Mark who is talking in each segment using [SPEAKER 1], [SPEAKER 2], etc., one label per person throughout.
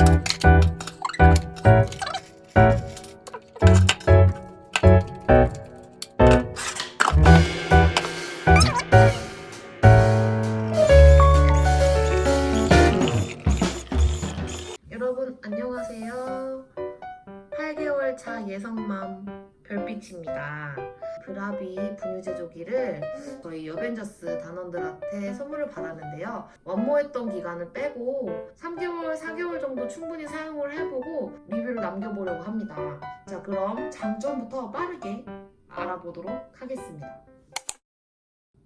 [SPEAKER 1] 여러 브라비 분유 제 조기를 저희 여벤져스 단원들한테 선물을 받았는데요. 완모했던 기간을 빼고 3개월, 4개월 정도 충분히 사용을 해보고 리뷰를 남겨보려고 합니다. 자, 그럼 장점부터 빠르게 알아보도록 하겠습니다.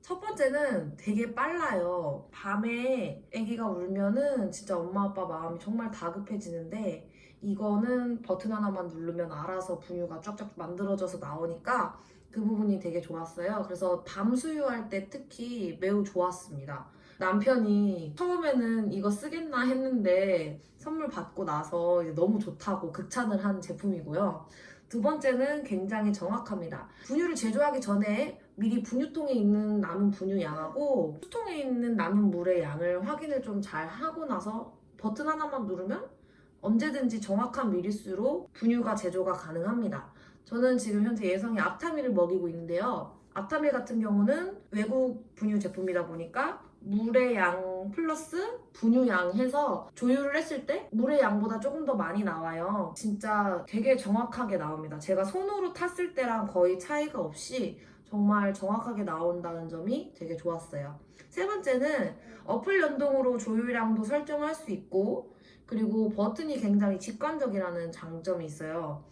[SPEAKER 1] 첫 번째는 되게 빨라요. 밤에 아기가 울면은 진짜 엄마 아빠 마음이 정말 다급해지는데 이거는 버튼 하나만 누르면 알아서 분유가 쫙쫙 만들어져서 나오니까 그 부분이 되게 좋았어요. 그래서 밤 수유할 때 특히 매우 좋았습니다. 남편이 처음에는 이거 쓰겠나 했는데 선물 받고 나서 너무 좋다고 극찬을 한 제품이고요. 두 번째는 굉장히 정확합니다. 분유를 제조하기 전에 미리 분유통에 있는 남은 분유 양하고 수통에 있는 남은 물의 양을 확인을 좀 잘 하고 나서 버튼 하나만 누르면 언제든지 정확한 미리수로 분유가 제조가 가능합니다. 저는 지금 현재 예성이 앞타미를 먹이고 있는데요. 앞타미 같은 경우는 외국 분유 제품이다 보니까 물의 양 플러스 분유 양 해서 조율을 했을 때 물의 양보다 조금 더 많이 나와요. 진짜 되게 정확하게 나옵니다. 제가 손으로 탔을 때랑 거의 차이가 없이 정말 정확하게 나온다는 점이 되게 좋았어요. 세 번째는 어플 연동으로 조율량도 설정할 수 있고 그리고 버튼이 굉장히 직관적이라는 장점이 있어요.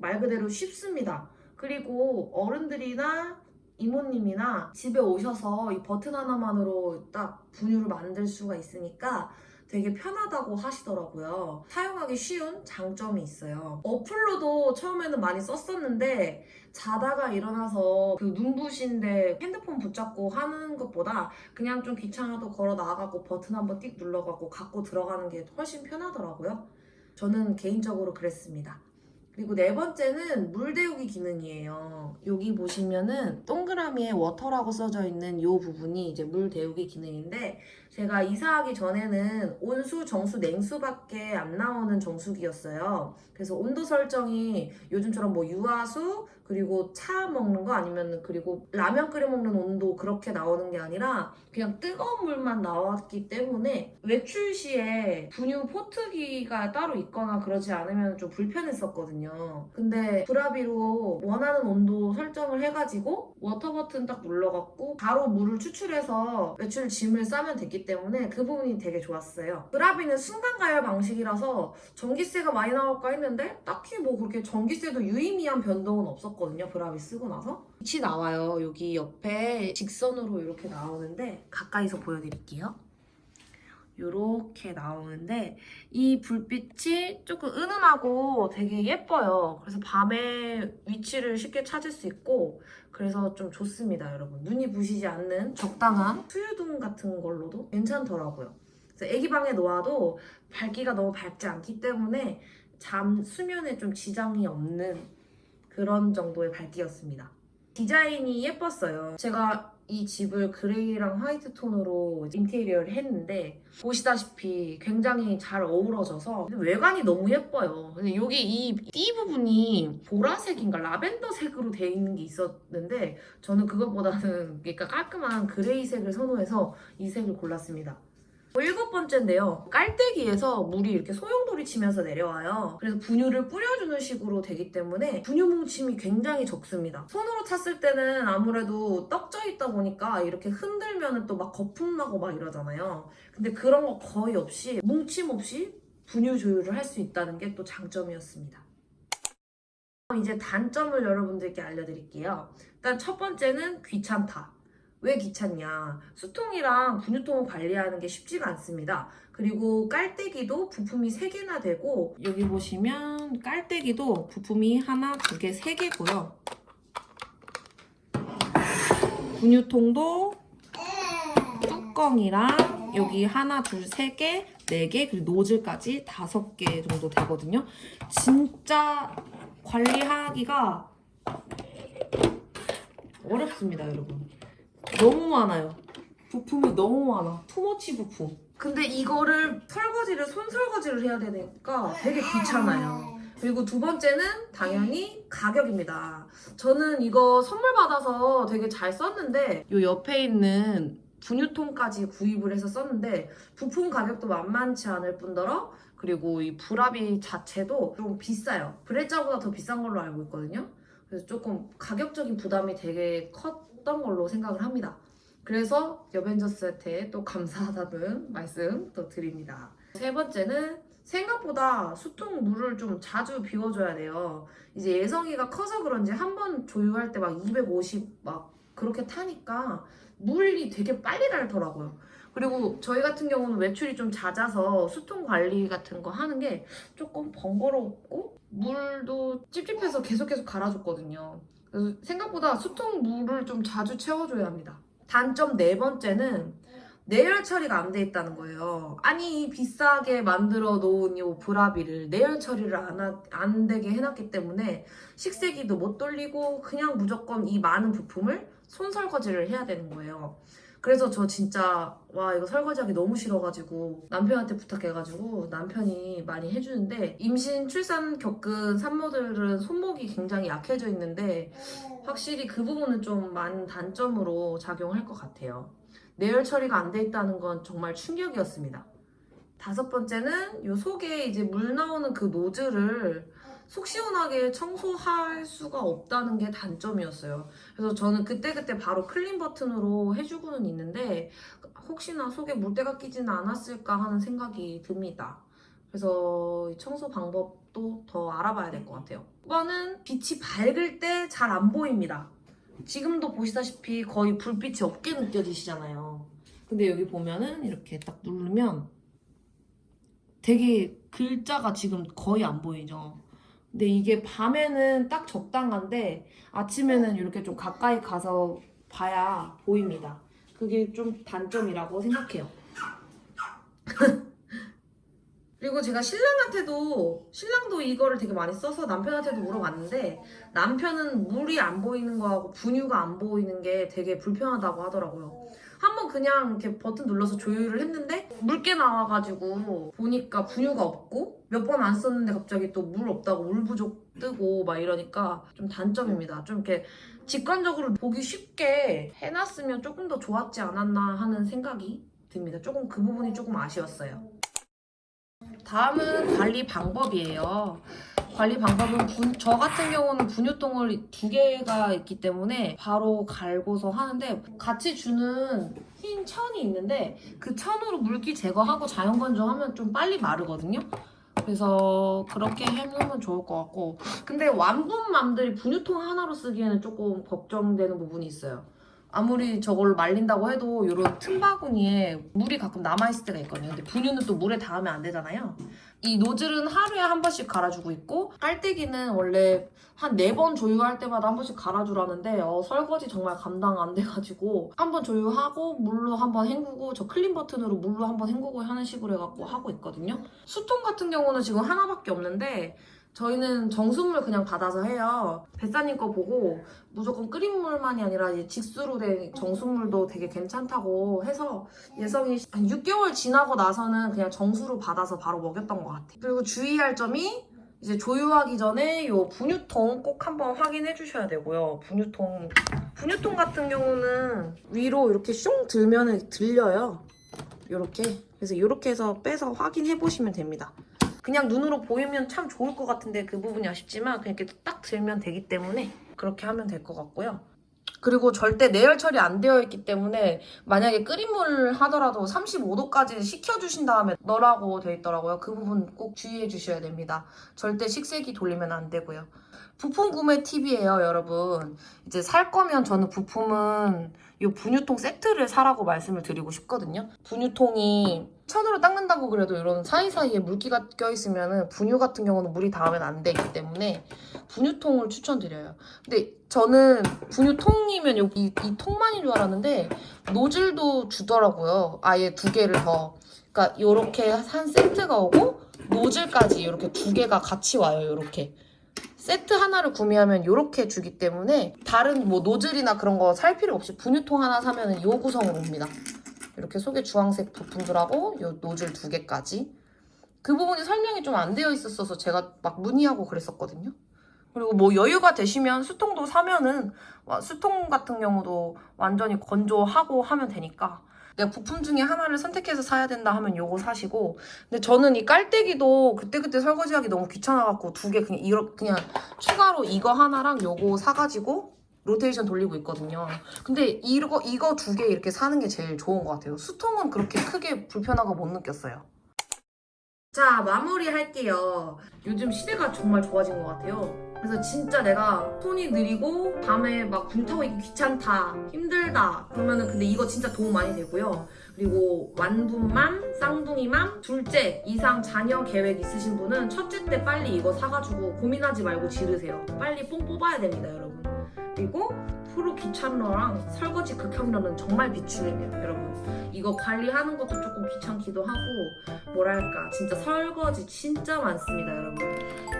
[SPEAKER 1] 말 그대로 쉽습니다. 그리고 어른들이나 이모님이나 집에 오셔서 이 버튼 하나만으로 딱 분유를 만들 수가 있으니까 되게 편하다고 하시더라고요. 사용하기 쉬운 장점이 있어요. 어플로도 처음에는 많이 썼었는데 자다가 일어나서 그 눈부신데 핸드폰 붙잡고 하는 것보다 그냥 좀 귀찮아도 걸어 나가고 버튼 한번 띡 눌러가고 갖고 들어가는 게 훨씬 편하더라고요. 저는 개인적으로 그랬습니다. 그리고 네 번째는 물 데우기 기능이에요. 여기 보시면은 동그라미에 워터라고 써져 있는 이 부분이 이제 물 데우기 기능인데 제가 이사하기 전에는 온수, 정수, 냉수밖에 안 나오는 정수기였어요. 그래서 온도 설정이 요즘처럼 뭐 유아수 그리고 차 먹는 거 아니면 그리고 라면 끓여 먹는 온도 그렇게 나오는 게 아니라 그냥 뜨거운 물만 나왔기 때문에 외출 시에 분유 포트기가 따로 있거나 그러지 않으면 좀 불편했었거든요. 근데 브라비로 원하는 온도 설정을 해가지고 워터 버튼 딱 눌러갖고 바로 물을 추출해서 외출 짐을 싸면 됐기 때문에 그 부분이 되게 좋았어요. 브라비는 순간 가열 방식이라서 전기세가 많이 나올까 했는데 딱히 뭐 그렇게 전기세도 유의미한 변동은 없었거든요. 브라비 쓰고 나서. 빛이 나와요. 여기 옆에 직선으로 이렇게 나오는데 가까이서 보여드릴게요. 이렇게 나오는데 이 불빛이 조금 은은하고 되게 예뻐요. 그래서 밤에 위치를 쉽게 찾을 수 있고 그래서 좀 좋습니다, 여러분. 눈이 부시지 않는 적당한 수유등 같은 걸로도 괜찮더라고요. 그래서 애기 방에 놓아도 밝기가 너무 밝지 않기 때문에 잠 수면에 좀 지장이 없는 그런 정도의 밝기였습니다. 디자인이 예뻤어요. 제가 이 집을 그레이랑 화이트 톤으로 인테리어를 했는데 보시다시피 굉장히 잘 어우러져서 외관이 너무 예뻐요. 근데 여기 이 띠 부분이 보라색인가 라벤더색으로 되어 있는 게 있었는데 저는 그것보다는 그러니까 깔끔한 그레이색을 선호해서 이 색을 골랐습니다. 일곱 번째인데요. 깔때기에서 물이 이렇게 소용돌이 치면서 내려와요. 그래서 분유를 뿌려주는 식으로 되기 때문에 분유 뭉침이 굉장히 적습니다. 손으로 탔을 때는 아무래도 떡져 있다 보니까 이렇게 흔들면 또 막 거품 나고 막 이러잖아요. 근데 그런 거 거의 없이 뭉침 없이 분유 조율을 할 수 있다는 게 또 장점이었습니다. 이제 단점을 여러분들께 알려드릴게요. 일단 첫 번째는 귀찮다. 왜 귀찮냐? 수통이랑 분유통을 관리하는 게 쉽지가 않습니다. 그리고 깔때기도 부품이 3개나 되고 여기 보시면 깔때기도 부품이 하나, 두 개, 세 개고요. 분유통도 뚜껑이랑 여기 하나, 둘, 세 개, 네 개, 그리고 노즐까지 다섯 개 정도 되거든요. 진짜 관리하기가 어렵습니다, 여러분. 너무 많아요. 부품이 너무 많아. 투머치 부품. 근데 이거를 설거지를 손 설거지를 해야 되니까 되게 귀찮아요. 그리고 두 번째는 당연히 가격입니다. 저는 이거 선물 받아서 되게 잘 썼는데 요 옆에 있는 분유통까지 구입을 해서 썼는데 부품 가격도 만만치 않을 뿐더러 그리고 이 브라비 자체도 좀 비싸요. 브레자보다 더 비싼 걸로 알고 있거든요. 그래서 조금 가격적인 부담이 되게 컸 던 걸로 생각을 합니다. 그래서 여벤져스한테 또 감사하다는 말씀 또 드립니다. 세 번째는 생각보다 수통 물을 좀 자주 비워줘야 돼요. 이제 예성이가 커서 그런지 한 번 조유할 때 막 250 막 그렇게 타니까 물이 되게 빨리 닳더라고요. 그리고 저희 같은 경우는 외출이 좀 잦아서 수통 관리 같은 거 하는 게 조금 번거롭고 물도 찝찝해서 계속 계속 갈아줬거든요. 그래서 생각보다 수통 물을 좀 자주 채워줘야 합니다. 단점 네 번째는 내열 처리가 안 돼 있다는 거예요. 아니 이 비싸게 만들어 놓은 이 브라비를 내열 처리를 안, 하- 안 되게 해놨기 때문에 식세기도 못 돌리고 그냥 무조건 이 많은 부품을 손 설거지를 해야 되는 거예요. 그래서 저 진짜 와 이거 설거지하기 너무 싫어가지고 남편한테 부탁해가지고 남편이 많이 해주는데 임신 출산 겪은 산모들은 손목이 굉장히 약해져 있는데 확실히 그 부분은 좀 많은 단점으로 작용할 것 같아요. 내열 처리가 안 돼 있다는 건 정말 충격이었습니다. 다섯 번째는 요 속에 이제 물 나오는 그 노즐을 속 시원하게 청소할 수가 없다는 게 단점이었어요. 그래서 저는 그때그때 바로 클린 버튼으로 해주고는 있는데 혹시나 속에 물때가 끼지는 않았을까 하는 생각이 듭니다. 그래서 이 청소 방법도 더 알아봐야 될 것 같아요. 이거는 빛이 밝을 때 잘 안 보입니다. 지금도 보시다시피 거의 불빛이 없게 느껴지시잖아요. 근데 여기 보면은 이렇게 딱 누르면 되게 글자가 지금 거의 안 보이죠. 근데 이게 밤에는 딱 적당한데 아침에는 이렇게 좀 가까이 가서 봐야 보입니다. 그게 좀 단점이라고 생각해요. 그리고 제가 신랑한테도 신랑도 이거를 되게 많이 써서 남편한테도 물어봤는데 남편은 물이 안 보이는 거하고 분유가 안 보이는 게 되게 불편하다고 하더라고요. 그냥 이렇게 버튼 눌러서 조율을 했는데 물개 나와가지고 보니까 분유가 없고 몇 번 안 썼는데 갑자기 또 물 없다고 물 부족 뜨고 막 이러니까 좀 단점입니다. 좀 이렇게 직관적으로 보기 쉽게 해놨으면 조금 더 좋았지 않았나 하는 생각이 듭니다. 조금 그 부분이 조금 아쉬웠어요. 다음은 관리 방법이에요. 관리 방법은 분- 저 같은 경우는 분유통을 두 개가 있기 때문에 바로 갈고서 하는데 같이 주는 흰 천이 있는데 그 천으로 물기 제거하고 자연 건조하면 좀 빨리 마르거든요. 그래서 그렇게 해놓으면 좋을 것 같고 근데 완분맘들이 분유통 하나로 쓰기에는 조금 걱정되는 부분이 있어요. 아무리 저걸로 말린다고 해도 이런 틈바구니에 물이 가끔 남아있을 때가 있거든요. 근데 분유는 또 물에 닿으면 안 되잖아요. 이 노즐은 하루에 한 번씩 갈아주고 있고 깔때기는 원래 한 네 번 조유할 때마다 한 번씩 갈아주라는데 어, 설거지 정말 감당 안 돼가지고 한 번 조유하고 물로 한 번 헹구고 저 클린 버튼으로 물로 한 번 헹구고 하는 식으로 해갖고 하고 있거든요. 수통 같은 경우는 지금 하나밖에 없는데 저희는 정수물 그냥 받아서 해요. 뱃사님 거 보고 무조건 끓인 물만이 아니라 직수로 된 정수물도 되게 괜찮다고 해서 예성이 한 6개월 지나고 나서는 그냥 정수로 받아서 바로 먹였던 것 같아요. 그리고 주의할 점이 이제 조유하기 전에 요 분유통 꼭 한번 확인해 주셔야 되고요. 분유통 분유통 같은 경우는 위로 이렇게 슝 들면 들려요. 이렇게 그래서 이렇게 해서 빼서 확인해 보시면 됩니다. 그냥 눈으로 보이면 참 좋을 것 같은데 그 부분이 아쉽지만 그냥 이렇게 딱 들면 되기 때문에 그렇게 하면 될 것 같고요. 그리고 절대 내열 처리 안 되어 있기 때문에 만약에 끓인 물 하더라도 35도까지 식혀주신 다음에 넣으라고 되어 있더라고요. 그 부분 꼭 주의해 주셔야 됩니다. 절대 식세기 돌리면 안 되고요. 부품 구매 팁이에요, 여러분. 이제 살 거면 저는 부품은 이 분유통 세트를 사라고 말씀을 드리고 싶거든요. 분유통이 천으로 닦는다고 그래도 이런 사이사이에 물기가 껴있으면 분유 같은 경우는 물이 닿으면 안 되기 때문에 분유통을 추천드려요. 근데 저는 분유통이면 여기 이, 이 통만인 줄 알았는데 노즐도 주더라고요. 아예 두 개를 더. 그러니까 이렇게 한 세트가 오고 노즐까지 이렇게 두 개가 같이 와요. 이렇게. 세트 하나를 구매하면 이렇게 주기 때문에 다른 뭐 노즐이나 그런 거 살 필요 없이 분유통 하나 사면 이 구성으로 옵니다. 이렇게 속에 주황색 부품들하고 요 노즐 두 개까지 그 부분이 설명이 좀 안 되어 있었어서 제가 막 문의하고 그랬었거든요. 그리고 뭐 여유가 되시면 수통도 사면은 와, 수통 같은 경우도 완전히 건조하고 하면 되니까 내가 부품 중에 하나를 선택해서 사야 된다 하면 요거 사시고 근데 저는 이 깔때기도 그때그때 설거지하기 너무 귀찮아갖고 두 개 그냥 이렇게 그냥 추가로 이거 하나랑 요거 사가지고 로테이션 돌리고 있거든요. 근데 이거 이거 두 개 이렇게 사는 게 제일 좋은 것 같아요. 수통은 그렇게 크게 불편한 거못 느꼈어요. 자 마무리 할게요. 요즘 시대가 정말 좋아진 것 같아요. 그래서 진짜 내가 손이 느리고 밤에 막 군 타고 있기 귀찮다 힘들다 그러면은 근데 이거 진짜 도움 많이 되고요. 그리고 완분맘, 쌍둥이맘, 둘째 이상 자녀 계획 있으신 분은 첫째 때 빨리 이거 사가지고 고민하지 말고 지르세요. 빨리 뽕 뽑아야 됩니다, 여러분. 그리고 프로 귀찮러랑 설거지 극혐러는 정말 비추해요, 여러분. 이거 관리하는 것도 조금 귀찮기도 하고 뭐랄까 진짜 설거지 진짜 많습니다, 여러분.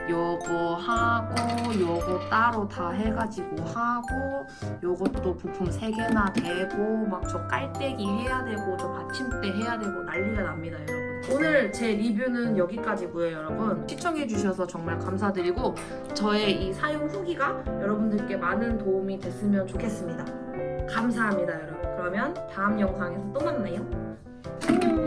[SPEAKER 1] 요거 하고 요거 따로 다 해가지고 하고 요것도 부품 3개나 대고 막 저 깔때기 해야 되고 저 받침대 해야 되고 난리가 납니다 여러분 오늘 제 리뷰는 여기까지고요 여러분. 시청해주셔서 정말 감사드리고 저의 이 사용 후기가 여러분들께 많은 도움이 됐으면 좋겠습니다. 감사합니다 여러분. 그러면 다음 영상에서 또 만나요. 안녕